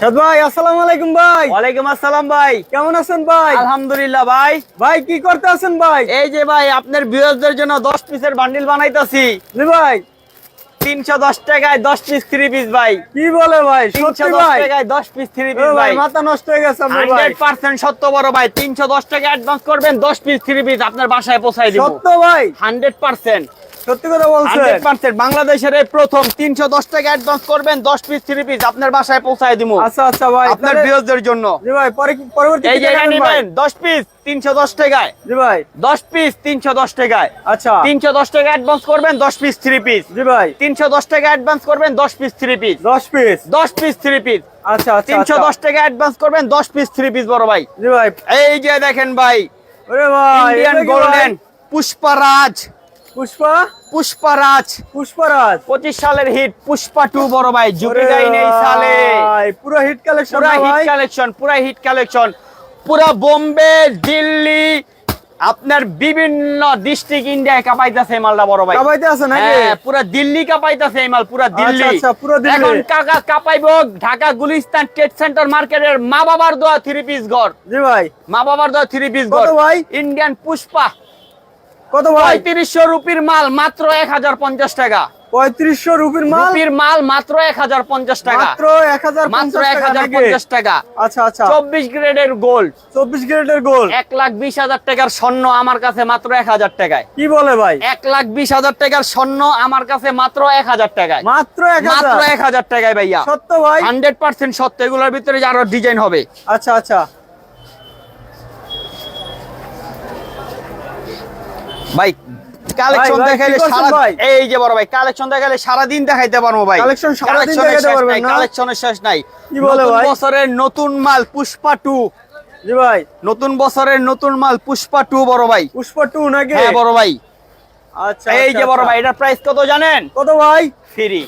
ভাই আসসালামু আলাইকুম ভাই। ওয়ালাইকুম আসসালাম ভাই। কেমন আছেন ভাই? আলহামদুলিল্লাহ ভাই। ভাই কি করতে আছেন ভাই? এই যে ভাই আপনার ভিউয়ারদের জন্য 10 পিসের বান্ডিল বানাইতাছি। জি ভাই। 310 টাকায় 10 পিস 3 পিস ভাই। কি বলে ভাই? সত্যি 310 টাকায় 10 পিস 3 পিস ভাই মাথা নষ্ট হয়ে গেছে আপনার ভাই। 100% সত্য বড় ভাই। 310 টাকা অ্যাডভান্স করবেন 10 পিস 3 পিস আপনার বাসায় পৌঁছায় দিব। সত্য ভাই। 100% সত্যি কথা বলছেন? 100% বাংলাদেশের এই প্রথম 310 টাকা অ্যাডভান্স করবেন 10 পিস 3 পিস আপনার বাসায় পৌঁছায় দিব আচ্ছা আচ্ছা ভাই আপনার ভিউয়ারদের জন্য। জি ভাই পরে পরবর্তী এই যে ভাই? নেবেন 10 পিস 310 টাকায়। জি ভাই। 10 পিস 310 টাকায়। আচ্ছা। 310 টাকা অ্যাডভান্স করবেন 10 পিস 3 পিস জি ভাই। 310 টাকা অ্যাডভান্স করবেন 10 piece 3 piece 10 piece 10 piece 3 piece আচ্ছা আচ্ছা 310 টাকা অ্যাডভান্স করবেন 10 পিস 3 পিস বড় ভাই। জি ভাই। এই যে দেখেন ভাই ওরে ভাই ইন্ডিয়ান গোল্ডেন? পুষ্পারাজ পুষ্পা? পুষ্পারাজ। পুষ্পরাজ। 25 সালের হিট পুষ্পা 2 বড় ভাই ওরে জুপিটাই নেই সালে। পুরো হিট কালেকশন পুরা হিট কালেকশন পুরা হিট কালেকশন পুরা বোম্বে দিল্লি আপনার বিভিন্ন ডিস্ট্রিক্ট ইন্ডিয়ায় কাপাইতেছে এই মালটা বড় ভাই। কাবাইতে আছে নাকি? হ্যাঁ পুরা দিল্লি কাপাইতেছে এই মাল পুরা দিল্লি। আচ্ছা, পুরো দিল্লি। এখন কাকা কাপাইবো ঢাকা গুলিস্তান ট্রেড সেন্টার মার্কেটের মা বাবার দোয়া থ্রি পিস ঘর। জি ভাই। মা বাবার দোয়া থ্রি পিস কত ঘর। ভাই? ইন্ডিয়ান পুষ্পা। কত ভাই? রুপির মাল মাত্র এক হাজার পঞ্চাশ টাকা। পঁয়ত্রিশশো রুপির মাল? রুপির মাল মাত্র এক হাজার পঞ্চাশ টাকা। মাত্র মাত্র এক হাজার পঞ্চাশ টাকা। আচ্ছা আচ্ছা। চব্বিশ গ্রেডের গোল্ড। চব্বিশ গ্রেডের গোল এক লাখ বিশ হাজার টাকার স্বর্ণ আমার কাছে মাত্র এক হাজার টাকায়। কি বলে ভাই? এক লাখ বিশ হাজার টাকার স্বর্ণ আমার কাছে মাত্র এক হাজার টাকায়। মাত্র এক মাত্র হাজার এক হাজার টাকায় ভাইয়া। সত্য ভাই? হান্ড্রেড পার্সেন্ট সত্য এগুলোর ভিতরে আরও ডিজাইন হবে। আচ্ছা আচ্ছা। ভাই কালেকশন দেখাইলে সারা? এই যে বড় ভাই কালেকশন দেখাইলে সারা দিন দেখাইতে পারব ভাই। কালেকশন সারা দিন দেখাইতে পারবেন নাই, না? কালেকশনের শেষ নাই। কি বলে নতুন ভাই? বছরের নতুন মাল পুষ্পা 2 জি ভাই। নতুন বছরের নতুন মাল পুষ্পা 2 বড় ভাই। পুষ্পা 2 নাকি? হ্যাঁ বড় ভাই। আচ্ছা এই আচ্ছা, যে বড় আচ্ছা। ভাই এটার প্রাইস কত জানেন? কত ভাই? ফ্রি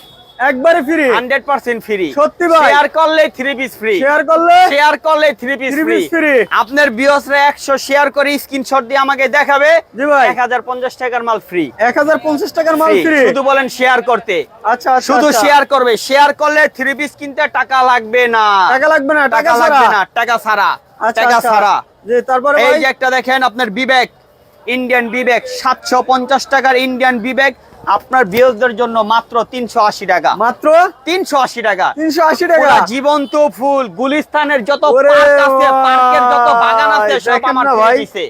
একবারে ফ্রি হান্ড্রেড পার্সেন্ট ফ্রি সত্যি ভাই? শেয়ার করলে থ্রি পিস ফ্রি শেয়ার করলে শেয়ার করলে থ্রি পিস ফ্রি। আপনার বিয়সরে একশো শেয়ার করে স্ক্রিনশট দিয়ে আমাকে দেখাবে। জি ভাই। এক হাজার পঞ্চাশ টাকার মাল ফ্রি এক হাজার পঞ্চাশ টাকার মাল ফ্রি শুধু বলেন শেয়ার করতে। আচ্ছা আচ্ছা শুধু আচ্ছা। শেয়ার করবে। শেয়ার করলে থ্রি পিস কিনতে টাকা লাগবে না। টাকা লাগবে না টাকা লাগবে ছাড়া। না টাকা ছাড়া। আচ্ছা টাকা আচ্ছা। ছাড়া। জি তারপরে এই যে একটা দেখেন আপনার বিবেক ইন্ডিয়ান বিবেক সাতশো পঞ্চাশ টাকার ইন্ডিয়ান বিবেক আপনার বিয়সদের জন্য মাত্র তিনশো আশি টাকা। মাত্র? তিনশো আশি টাকা। তিনশো আশি টাকা? জীবন্ত ফুল গুলিস্তানের যত পার্ক আছে পার্কের যত বাগান আছে সব আমার ভাই, দিছে।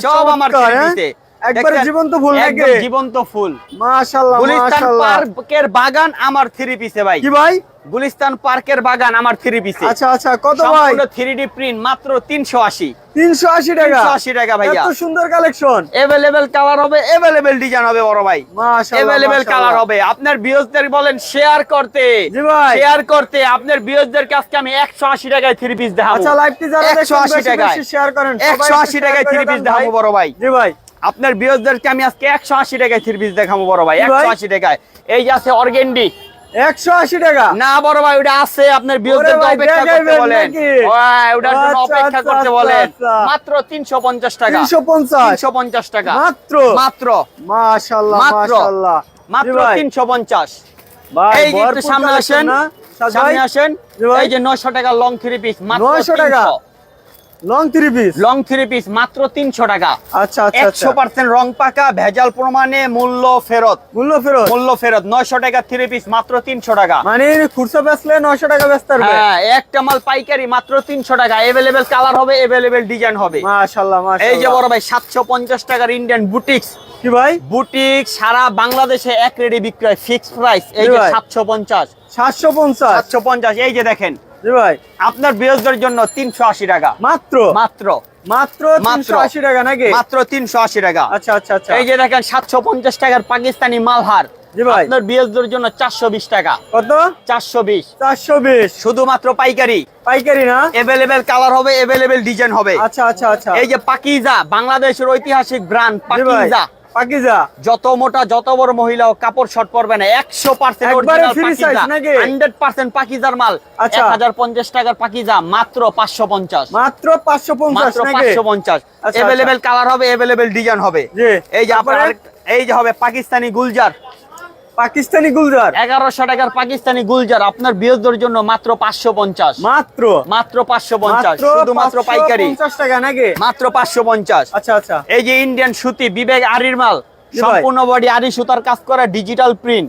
সব আমার? দিছে। একবারে দেখছেন? জীবন্ত ফুল একদম জীবন্ত ফুল। মাশাআল্লাহ গুলিস্তান পার্কের বাগান আমার থ্রি পিসে ভাই। কি ভাই? গুলিস্তান পার্কের বাগান আমার থ্রি পিসে আচ্ছা আচ্ছা কত ভাই? সম্পূর্ণ থ্রি ডি প্রিন্ট মাত্র তিনশো আশি। তিনশো আশি টাকা। 380 টাকা ভাইয়া। এত সুন্দর কালেকশন এভেলেবেল কালার হবে এভেলেবেল ডিজাইন হবে বড় ভাই। মাশাআল্লাহ মাশাআল্লাহ। কালার হবে। আপনার বিয়সদের বলেন শেয়ার করতে। জি ভাই। শেয়ার করতে। আপনার বিয়সদের কাছকে আমি একশো আশি টাকায় থ্রি পিস দেখাবো। আচ্ছা লাইভটি যারা দেখেন 180 টাকায়। শেয়ার করেন। সবাই একশো আশি একটু টাকায় share থ্রি পিস দেখাবো বড় ভাই। জি ভাই। আপনার বিয়সদেরকে আমি আজকে একশো আশি টাকায় থ্রি পিস দেখাবো বড় ভাই? একশো আশি টাকায়। এই যে আছে অর্গেন্ডি। একশো আশি টাকা? না বড় ভাই ওটা আছে আপনার অপেক্ষা করতে বলেন। ওই, ওটার জন্য অপেক্ষা করতে বলেন। মাত্র তিনশো পঞ্চাশ টাকা। তিনশো পঞ্চাশ? তিনশো পঞ্চাশ টাকা। মাত্র? মাত্র। মাশাআল্লাহ মাত্র। তিনশো পঞ্চাশ। এই যে সামনে আসেন। সামনে আসেন। এই যে নয়শো টাকা লং থ্রি পিস মাত্র 900 টাকা? Long three piece long three piece মাত্র তিনশো টাকা। আচ্ছা আচ্ছা একশো আচ্ছা পার্সেন্ট রং পাকা ভেজাল প্রমাণে মূল্য ফেরত। মূল্য ফেরত? মূল্য ফেরত নয়শো টাকা থ্রি পিস মাত্র তিনশো টাকা। মানে খুচরা বেচলে নয়শো টাকা বেচতে হ্যাঁ একটা মাল পাইকারি মাত্র তিনশো টাকা। এভেলেবেল কালার হবে এভেলেবেল ডিজাইন হবে। মাশাআল্লাহ এই যে বড় ভাই সাতশো পঞ্চাশ টাকার ইন্ডিয়ান বুটিক্স কি ভাই? বুটিক সারা বাংলাদেশে এক রেডি বিক্রয় ফিক্স প্রাইস এই যে। সাতশো পঞ্চাশ। সাতশো পঞ্চাশ। সাতশো পঞ্চাশ এই যে দেখেন। ভাই। আপনার বিরোধীদের জন্য তিনশো আশি টাকা। মাত্র? মাত্র। মাত্র। তিনশো আশি টাকা নাকি? মাত্র তিনশো আশি টাকা। আচ্ছা আচ্ছা আচ্ছা। এই যে দেখেন সাতশো পঞ্চাশ টাকার পাকিস্তানি মালহার। আপনার জন্য চারশো বিশ টাকা। কত? চারশো বিশ। চারশো বিশ। শুধুমাত্র পাইকারি। পাইকারি না? এভেলেবেল কালার হবে এভেলেবেল ডিজাইন হবে। আচ্ছা আচ্ছা আচ্ছা। এই যে পাকিজা বাংলাদেশের ঐতিহাসিক ব্র্যান্ড পাকিজা। পাকিজা। যত মোটা যত বড় মহিলা কাপড় শর্ট পরবে না। একশো হান্ড্রেড পার্সেন্ট পাকিজার মাল। আচ্ছা। এক হাজার পঞ্চাশ টাকার পাকিজা মাত্র পাঁচশো পঞ্চাশ। মাত্র পাঁচশো পঞ্চাশ পাঁচশো পঞ্চাশ। আচ্ছা, এভেলেবেল কালার হবে এভেলেবেল ডিজাইন হবে। জি। এই যে আপনার এই যে হবে পাকিস্তানি গুলজার। পাকিস্তানি গুলজার? এগারোশো টাকার পাকিস্তানি গুলজার আপনার বিয়োজদের জন্য মাত্র পাঁচশো পঞ্চাশ। মাত্র? মাত্র পাঁচশো পঞ্চাশ মাত্র শুধুমাত্র পাইকারি। পঞ্চাশ টাকা নাকি? মাত্র পাঁচশো পঞ্চাশ। আচ্ছা আচ্ছা। এই যে ইন্ডিয়ান সুতি বিবেক আরির মাল সম্পূর্ণ বডি আরি সুতার কাজ করা ডিজিটাল প্রিন্ট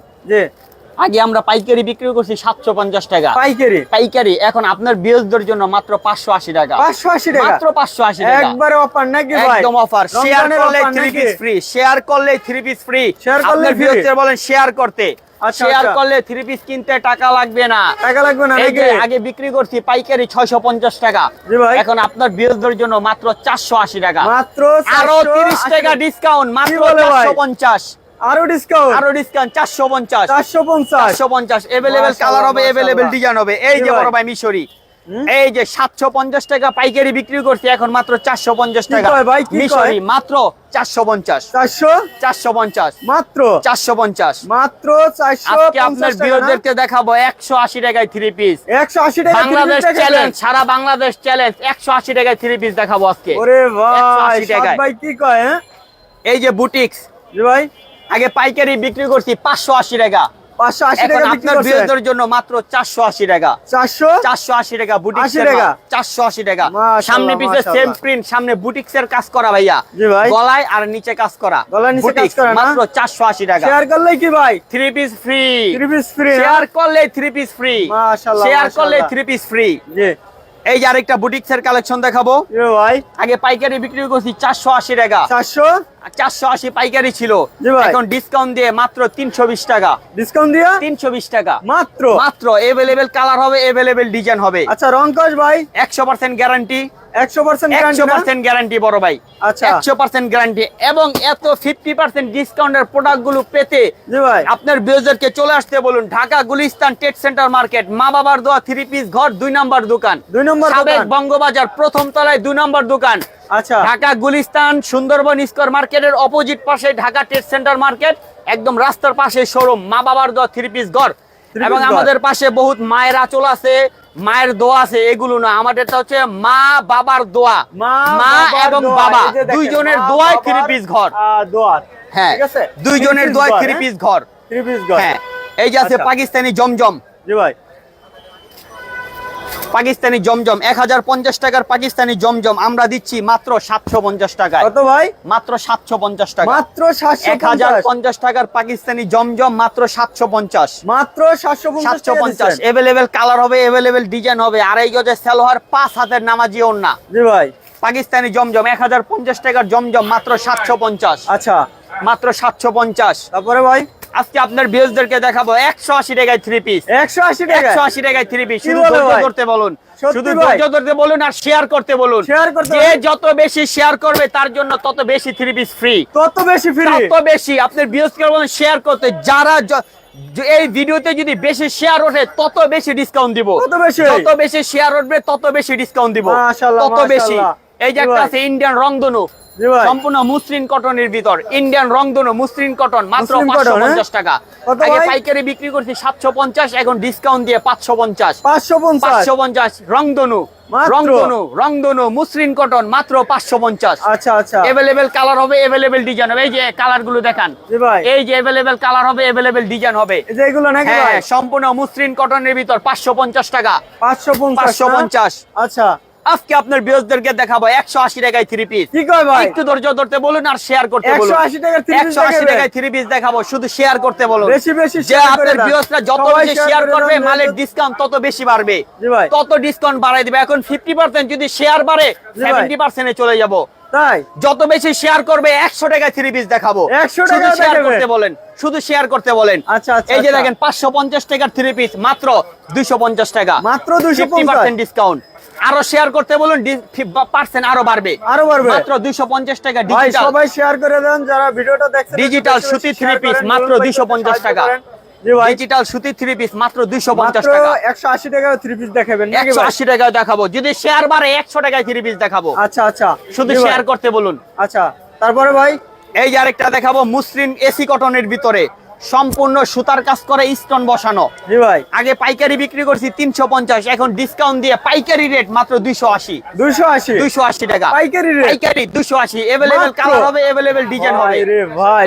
আগে আমরা পাইকারি বিক্রি করছি সাতশো পঞ্চাশ টাকা। পাইকারি? পাইকারি এখন আপনার বিয়োজদের জন্য মাত্র পাঁচশো আশি টাকা। পাঁচশো আশি টাকা? মাত্র পাঁচশো আশি টাকা। একবারে অফার নাকি একদম অফার শেয়ার করলে থ্রি পিস ফ্রি শেয়ার করলে থ্রি পিস ফ্রি Share করলে? বিয়োজদের বলেন শেয়ার করতে। আচ্ছা, শেয়ার আচ্ছা। করলে থ্রি পিস কিনতে টাকা লাগবে না। টাকা লাগবে না নাকি? আগে বিক্রি করছি পাইকারি ছয়শো পঞ্চাশ টাকা। এখন আপনার বিয়োজদের জন্য মাত্র চারশো আশি টাকা। মাত্র আরও 480 তিরিশ টাকা ডিসকাউন্ট মাত্র চারশো পঞ্চাশ। আরও ডিসকাউন্ট আরও ডিসকাউন্ট চারশো পঞ্চাশ। চারশো পঞ্চাশ। পঞ্চাশ। এভেলেবেল কালার হবে মাশাআল্লাহ। ডিজাইন হবে। এই যে বড় ভাই মিশরি। এই যে সাতশো পঞ্চাশ টাকা পাইকারি বিক্রি করছি এখন মাত্র চারশো পঞ্চাশ কি টাকা। ভাই, মিশরি মাত্র চারশো পঞ্চাশ। চারশো? চারশো পঞ্চাশ। মাত্র? চারশো পঞ্চাশ। মাত্র চারশো আজকে আপনার? বিরোধীদেরকে দেখাবো একশো আশি টাকায় থ্রি পিস একশো আশি টাকা বাংলাদেশ চ্যালেঞ্জ। সারা বাংলাদেশ চ্যালেঞ্জ একশো আশি টাকায় থ্রি পিস দেখাবো আজকে। ওরে ভাই 180। ভাই কি কয় হ্যাঁ? এই যে বুটিক্স জি ভাই। আগে পাইকারি বিক্রি করছি পাঁচশো আশি টাকা। পাঁচশো আশি টাকা আপনার জন্য মাত্র চারশো আশি টাকা। চারশো? চারশো আশি টাকা বুটিক্স 80 টাকা? চারশো আশি টাকা। সামনে পিছে সেম প্রিন্ট সামনে বুটিক্স এর কাজ করা ভাইয়া। গলায় আর নিচে কাজ করা। গলার নিচে কাজ বুটিক্স করা না? মাত্র চারশো আশি টাকা। শেয়ার করলে কি ভাই? Three piece free three piece free share করলে থ্রি পিস ফ্রি শেয়ার করলে থ্রি পিস ফ্রি এই যে আরেকটা বুটিক্স এর কালেকশন দেখাবো ভাই। আগে পাইকারি বিক্রি করছি চারশো আশি টাকা। চারশো? চারশো আশি পাইকারি ছিল। এখন ডিসকাউন্ট দিয়ে মাত্র তিনশো বিশ টাকা। ডিসকাউন্ট দিয়া? তিনশো বিশ টাকা। মাত্র? মাত্র। এভেলেবেল কালার হবে এভেলেবেল ডিজাইন হবে। আচ্ছা রংকশ ভাই? একশো পার্সেন্ট গ্যারান্টি একশো পার্সেন্ট গ্যারান্টি বড় ভাই। আচ্ছা। একশো পার্সেন্ট গ্যারান্টি এবং এত ফিফটি পার্সেন্ট ডিসকাউন্টের প্রোডাক্টগুলো পেতে ভাই। আপনার চলে আসতে বলুন ঢাকা গুলিস্তান টেট সেন্টার মার্কেট মা বাবার দোয়া থ্রি পিস ঘর দুই নম্বর দোকান। দুই নম্বর দোকান। বঙ্গবাজার প্রথম তলায় দুই নম্বর দোকান। আচ্ছা। ঢাকা গুলিস্তান সুন্দরবন স্কোয়ার মার্কেটের অপোজিট পাশে ঢাকা টেট সেন্টার মার্কেট একদম রাস্তার পাশে শোরুম মা বাবার দোয়া থ্রি পিস ঘর। এবং আমাদের পাশে বহুত মায়ের আচল আছে মায়ের দোয়া আছে এগুলো না। আমাদেরটা হচ্ছে মা বাবার দোয়া। মা এবং বাবা। দুইজনের দোয়ায় থ্রি পিস ঘর। হ্যাঁ দুইজনের দোয়ায় থ্রি পিস ঘর থ্রি পিস ঘর। হ্যাঁ এই যে আছে আচ্ছা। পাকিস্তানি জমজম। জি ভাই। পাকিস্তানি জমজম এক হাজার পঞ্চাশ টাকার পাকিস্তানি জমজম আমরা দিচ্ছি মাত্র সাতশো পঞ্চাশ টাকা কত ভাই? মাত্র সাতশো পঞ্চাশ টাকা। মাত্র এক হাজার পঞ্চাশ টাকার পাকিস্তানি জমজম মাত্র সাতশো পঞ্চাশ। মাত্র সাতশো সাতশো পঞ্চাশ। এভেলেবেল কালার হবে এভেলেবেল ডিজাইন হবে। আর আড়াই গজের সেলোয়ার পাঁচ হাতের নামাজি ওন্না জি ভাই। পাকিস্তানি জমজম এক হাজার পঞ্চাশ টাকার জমজম মাত্র সাতশো পঞ্চাশ। আচ্ছা। মাত্র সাতশো পঞ্চাশ। তারপরে ভাই? আজকে আপনার বিয়োজদেরকে দেখাবো একশো আশি টাকায় থ্রি পিস একশো আশি টাকা একশো আশি টাকায় থ্রি পিস শুধু ধরতে বলুন। শুধু ধৈর্য ধরতে বলুন আর শেয়ার করতে বলুন। Share করতে যে যত বেশি শেয়ার করবে তার জন্য তত বেশি থ্রি পিস ফ্রি তত বেশি ফ্রি তত বেশি আপনার বিয়োজকে বলেন শেয়ার করতে যারা এই ভিডিওতে যদি বেশি শেয়ার ওঠে তত বেশি ডিসকাউন্ট দিব। তত বেশি? যত বেশি শেয়ার উঠবে তত বেশি ডিসকাউন্ট দিব। মাশাআল্লাহ, তত বেশি। এই যে একটা আছে ইন্ডিয়ান রংধনু। সম্পূর্ণ মুসলিম কটনের ভিতর। ইন্ডিয়ান রংধনু মুসলিম কটন মাত্র পাঁচশো পঞ্চাশ টাকা। আগে পাইকারি বিক্রি করছি সাতশো পঞ্চাশ এখন ডিসকাউন্ট দিয়ে পাঁচশো পঞ্চাশ। পাঁচশো পঞ্চাশ? রংধনু রংধনু রংধনু মুসলিম কটন মাত্র পাঁচশো পঞ্চাশ। আচ্ছা আচ্ছা। এভেলেবেল কালার হবে এভেলেবেল ডিজাইন হবে। এই যে কালারগুলো দেখান। এই যে এভেলেবেল কালার হবে এভেলেবেল ডিজাইন হবে। এই যে এগুলো নাকি হ্যাঁ সম্পূর্ণ মসৃণ কটনের ভিতর পাঁচশো পঞ্চাশ টাকা। পাঁচশো পঞ্চাশ। আচ্ছা। আজকে আপনার বিয়োজদেরকে দেখাবো একশো আশি টাকায় থ্রি পিস কি কয় ভাই? একটু ধৈর্য ধরতে বলুন আর শেয়ার করতে বলুন। একশো আশি টাকায় থ্রি পিস দেখাবো শুধু শেয়ার করতে বলুন। বেশি বেশি যে আপনার। বিয়োজরা যত বেশি শেয়ার করবে মালের ডিসকাউন্ট তত বেশি বাড়বে। তত ডিসকাউন্ট বাড়াই দিবে। এখন ফিফটি পার্সেন্ট যদি শেয়ার বাড়ে। সেভেন্টি পার্সেন্টে চলে যাব। তাই? যত বেশি শেয়ার করবে একশো টাকায় থ্রি পিস দেখাবো। একশো টাকা শেয়ার করতে বলেন। শুধু শেয়ার করতে বলেন। আচ্ছা আচ্ছা এই যে আচ্ছা। দেখেন পাঁচশো পঞ্চাশ টাকার থ্রি পিস মাত্র দুইশো পঞ্চাশ টাকা। মাত্র দুইশো পার্সেন্ট ডিসকাউন্ট আরও শেয়ার করতে বলুন পার্সেন্ট আরও বাড়বে। আরও বাড়বে। মাত্র দুইশো পঞ্চাশ টাকা ভাই ডিজিটাল সবাই শেয়ার করে দেন যারা ভিডিওটা দেখছেন বেশি সুতি piece, করেন, মাত্র নুরুল ভাইকে 250 টাকা। ডিজিটাল সুতি থ্রি পিস মাত্র দুইশো পঞ্চাশ মাত্র টাকা। একশো আশি টাকা থ্রি পিস দেখাবেন নাকি একশো ভাই আশি টাকায় দেখাবো। যদি শেয়ার বাড়ে একশো টাকায় থ্রি পিস দেখাবো। আচ্ছা আচ্ছা। শুধু শেয়ার করতে বলুন। আচ্ছা তারপরে ভাই? এই যে আরেকটা দেখাবো মুসলিম এসি কটনের ভিতরে। সম্পূর্ণ সুতার কাজ করে স্টোন বসানো। জি ভাই। আগে পাইকারি বিক্রি করছি তিনশো পঞ্চাশ এখন ডিসকাউন্ট দিয়ে পাইকারি রেট মাত্র দুইশো আশি। দুইশো আশি? দুইশো আশি টাকা। পাইকারি? পাইকারি দুইশো আশি। এভেলেবেল কালার হবে এভেলেবেল ডিজাইন হবে।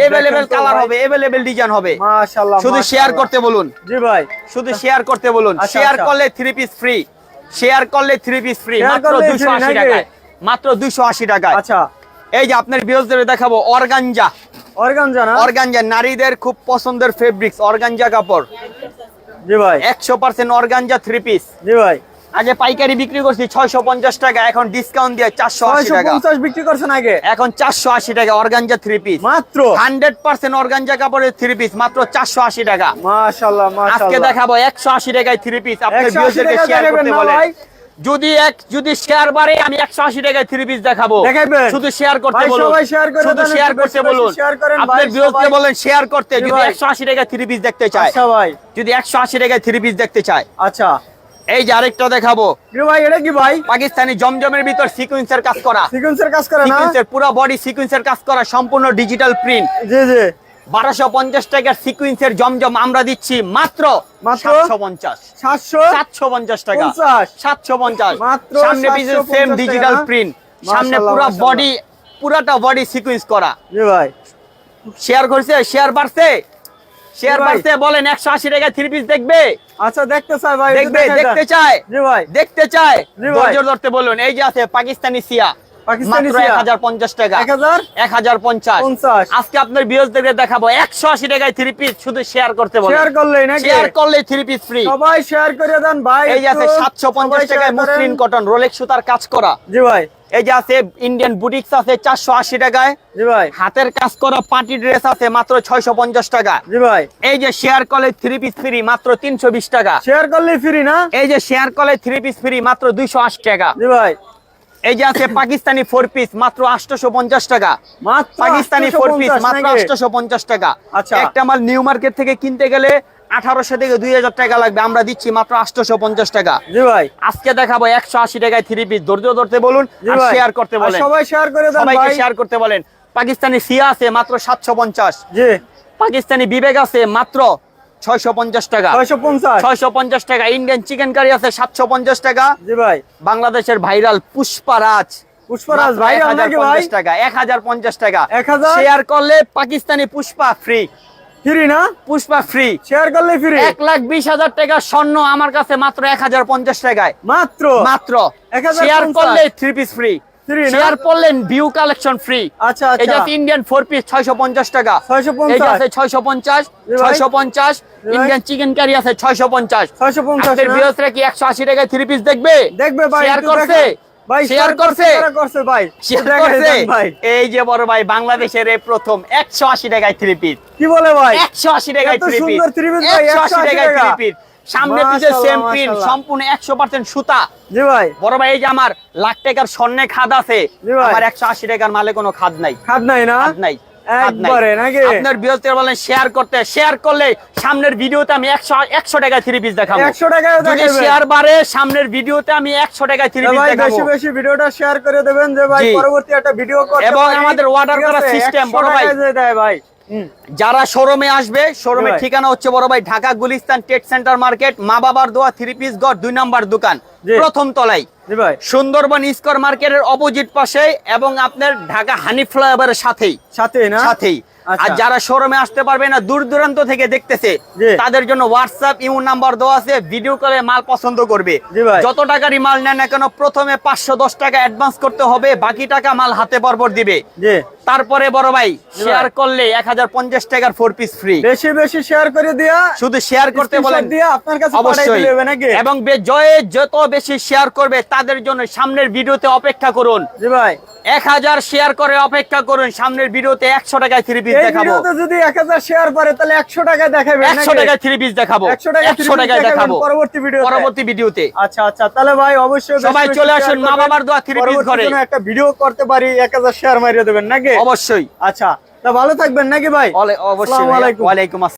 এভেলেবেল কালার হবে এভেলেবেল ডিজাইন হবে। শুধু শেয়ার করতে বলুন। জি ভাই। শুধু শেয়ার করতে বলুন। আচ্ছা, শেয়ার আচ্ছা। করলে থ্রি পিস ফ্রি শেয়ার করলে থ্রি পিস ফ্রি মাত্র দুইশো আশি টাকায়। মাত্র দুইশো আশি টাকায়। আচ্ছা। এই যে আপনার বিরোধীদের দেখাবো অর্গানজা। অর্গান জানা অর্গানজা নারীদের খুব পছন্দের ফেব্রিক্স অর্গানজা কাপড়। জি ভাই। একশো পার্সেন্ট অর্গানজা থ্রি পিস জি ভাই। আগে পাইকারি বিক্রি করছি ছয়শো পঞ্চাশ টাকা এখন ডিসকাউন্ট দিয়ে চারশো আশি ছয়শো টাকা পঞ্চাশ বিক্রি করছেন আগে? এখন চারশো আশি টাকা অর্গানজা থ্রি পিস মাত্র? হান্ড্রেড পার্সেন্ট অর্গানজা কাপড়ের থ্রি পিস মাত্র চারশো আশি টাকা। মাশাআল্লাহ আজকে দেখাবো একশো আশি টাকায় থ্রি পিস 180 ভিউয়ারদেরকে শেয়ার করতে না ভাই? যদি এক যদি শেয়ার বাড়ে আমি একশো আশি টাকায় থ্রি পিস দেখাবো। শুধু শেয়ার করতে বলুন। শুধু শেয়ার করতে বলুন। আপনার ভিউয়ারকে বলেন শেয়ার করতে যদি একশো আশি টাকায় থ্রি পিস দেখতে চায়। আচ্ছা ভাই। যদি একশো আশি টাকায় থ্রি পিস দেখতে চায়। আচ্ছা। এই যে আরেকটা দেখাবো। ভাই এটা কি ভাই? পাকিস্তানি জমজমের ভিতর সিকুয়েন্সের কাজ করা। সিকোয়েন্সের কাজ করে না? পুরো বডি সিকুয়েন্সের কাজ করা সম্পূর্ণ ডিজিটাল প্রিন্ট জি জি। বারোশো পঞ্চাশ টাকার সিকুয়েন্সের জমজম আমরা দিচ্ছি মাত্র? সাতশো পঞ্চাশ। সাতশো সাতশো পঞ্চাশ টাকা। সাতশো পঞ্চাশ। মাত্র সামনে পিছনে 750 সেম ডিজিটাল প্রিন্ট সামনে পুরো বডি পুরাটা বডি সিকুয়েন্স করা। জি ভাই। শেয়ার করছে শেয়ার বাড়ছে। শেয়ার বাড়ছে বলেন একশো আশি টাকা থ্রি পিস দেখবে? আচ্ছা দেখতে চাই ভাই দেখবে দেখতে। চায়। ভাই। দেখতে চায়। ধৈর্য ধরতে বলুন এই যে আছে পাকিস্তানি সিয়া। পাকিস্তানি মাত্র সিয়া। এক হাজার পঞ্চাশ টাকা। এক হাজার? এক হাজার পঞ্চাশ। পঞ্চাশ। আজকে আপনার বিরোধীদের দেখাবো একশো আশি টাকায় থ্রি পিস শুধু শেয়ার করতে বলেন। শেয়ার করলেই নাকি? শেয়ার করলে থ্রি পিস ফ্রি সবাই শেয়ার করে দেন ভাই এই আছে একটু। সাতশো পঞ্চাশ সবাই টাকায় মসলিন কটন রোলেক্স সুতার কাজ করা। জি ভাই। এই যে আছে ইন্ডিয়ান বুটিক্স আছে চারশো আশি টাকায়। জি ভাই। হাতের কাজ করা পার্টি ড্রেস আছে মাত্র ছয়শো পঞ্চাশ টাকা। জি ভাই। এই যে শেয়ার কলে থ্রি পিস ফ্রি মাত্র তিনশো বিশ টাকা। শেয়ার করলেই ফ্রি না? এই যে শেয়ার কলে থ্রি পিস ফ্রি মাত্র দুইশো আশি টাকা। জি ভাই। এই যে আছে পাকিস্তানি ফোর পিস মাত্র পঞ্চাশ টাকা। পাকিস্তানি ফোর পিস মাত্র পঞ্চাশ টাকা। আচ্ছা। একটা মাল নিউ মার্কেট থেকে কিনতে গেলে আঠারোশো থেকে দুই হাজার টাকা লাগবে। আমরা দিচ্ছি মাত্র আটশোশো পঞ্চাশ টাকা। জি ভাই। আজকে দেখাবো একশো আশি টাকায় থ্রি পিস ধৈর্য ধরতে বলুন শেয়ার করতে বলেন। সবাই শেয়ার করে সবাইকে শেয়ার করতে বলেন। পাকিস্তানি সিয়া আছে মাত্র সাতশো পঞ্চাশ পাকিস্তানি বিবেক আছে মাত্র ছয়শো পঞ্চাশ টাকা। ছয়শো পঞ্চাশ? ছয়শো পঞ্চাশ টাকা। ইন্ডিয়ান চিকেন কারি আছে সাতশো পঞ্চাশ টাকা। জি ভাই। বাংলাদেশের ভাইরাল পুষ্পারাজ পুষ্পরাজ মাত্র ভাই 1050 ভাই? টাকা এক হাজার পঞ্চাশ টাকা। 1000 শেয়ার করলে পাকিস্তানি পুষ্পা ফ্রি ফ্রি না? পুষ্পা ফ্রি শেয়ার করলেই ফ্রি এক লাখ বিশ হাজার টাকা স্বর্ণ আমার কাছে মাত্র এক হাজার পঞ্চাশ টাকায়। মাত্র? মাত্র। 1050 শেয়ার করলে থ্রি পিস ফ্রি? শেয়ার করলেন ভিউ কালেকশন ফ্রি আচ্ছা ইন্ডিয়ান ফোর পিস ছয়শো পঞ্চাশ টাকা। 650 এই যে আছে ছয়শো পঞ্চাশ ছয়শো পঞ্চাশ ইন্ডিয়ান চিকেন কারি আছে ছয়শো পঞ্চাশ। ছয়শো পঞ্চাশ? কি একশো আশি টাকায় থ্রি পিস দেখবে? দেখবে ভাই শেয়ার করছে? ভাই শেয়ার করছে ভাই। শেয়ার করছে? এই যে বড় ভাই বাংলাদেশের এই প্রথম একশো আশি টাকায় থ্রি পিস কি বলে ভাই? একশো আশি টাকায় এত থ্রি পিস সুন্দর three piece ভাই, একশো আশি 180 টাকায় টাকা। থ্রি পিস সামনে পিছে সেম প্রিন্ট সম্পূর্ণ একশো পার্সেন্ট সুতা। জি ভাই। বড় ভাই এই যে আমার লাখ টাকার স্বর্ণে খাদ আছে আমার একশো আশি টাকার মালে কোনো খাদ নাই। খাদ নাই না? খাদ নাই আপনার বলেন শেয়ার করতে শেয়ার করলে সামনের ভিডিওতে আমি একশো একশো টাকায় থ্রি পিস দেখাবো। একশো টাকায় যদি শেয়ার বাড়ে সামনের ভিডিওতে আমি একশো টাকায় থ্রি পিস দেখাবো। বেশি বেশি ভিডিওটা শেয়ার করে দেবেন যে ভাই পরবর্তী একটা ভিডিও করতে এবং আমাদের ঠিক করার 100 বড় ভাই। ভাই। যারা শোরুমে আসবে শোরুমের ঠিকানা হচ্ছে বড় ভাই ঢাকা গুলিস্তান টেট সেন্টার মার্কেট মা বাবার দোয়া থ্রি পিস গড় দুই নাম্বার দোকান প্রথম তলায়। সুন্দরবন ইস্কর মার্কেটের অপোজিট পাশে এবং আপনার ঢাকা হানি ফ্লাইওভারের সাথেই। সাথে না? সাথেই। আর যারা শোরুমে আসতে পারবে না দূর দূরান্ত থেকে দেখতেছে তাদের জন্য হোয়াটসঅ্যাপ ইমো নাম্বার দেওয়া আছে ভিডিও কলে মাল পছন্দ করবে। যত টাকারই মাল নেন না কেন প্রথমে পাঁচশো দশ টাকা অ্যাডভান্স করতে হবে বাকি টাকা মাল হাতে পরপর দিবে। তারপরে বড় ভাই শেয়ার করলে এক হাজার পঞ্চাশ টাকার ফোর পিস ফ্রি বেশি বেশি শেয়ার করে দিয়া শুধু শেয়ার করতে বলেন। আপনার কাছে অবশ্যই। এবং জয়ে যত বেশি শেয়ার করবে তাদের জন্য সামনের ভিডিওতে অপেক্ষা করুন। ভাই। এক হাজার শেয়ার করে অপেক্ষা করুন সামনের ভিডিওতে একশো টাকায় থ্রি পিস দেখাবো। যদি 1000 শেয়ার করে তাহলে 100 টাকায় দেখাবেন একশো টাকায় থ্রি পিস দেখাবো। 100 টাকায় দেখাবো। পরবর্তী ভিডিও পরবর্তী ভিডিওতে। আচ্ছা আচ্ছা তাহলে ভাই অবশ্যই সবাই চলে share আসুন, মা বাবার দোয়া three piece ঘরে। একটা ভিডিও করতে পারি 1000 শেয়ার মারিয়ে দেবেন নাকি? অবশ্যই। আচ্ছা তা ভালো থাকবেন নাকি ভাই? অবশ্যই আলাইকুম। আসসালাম।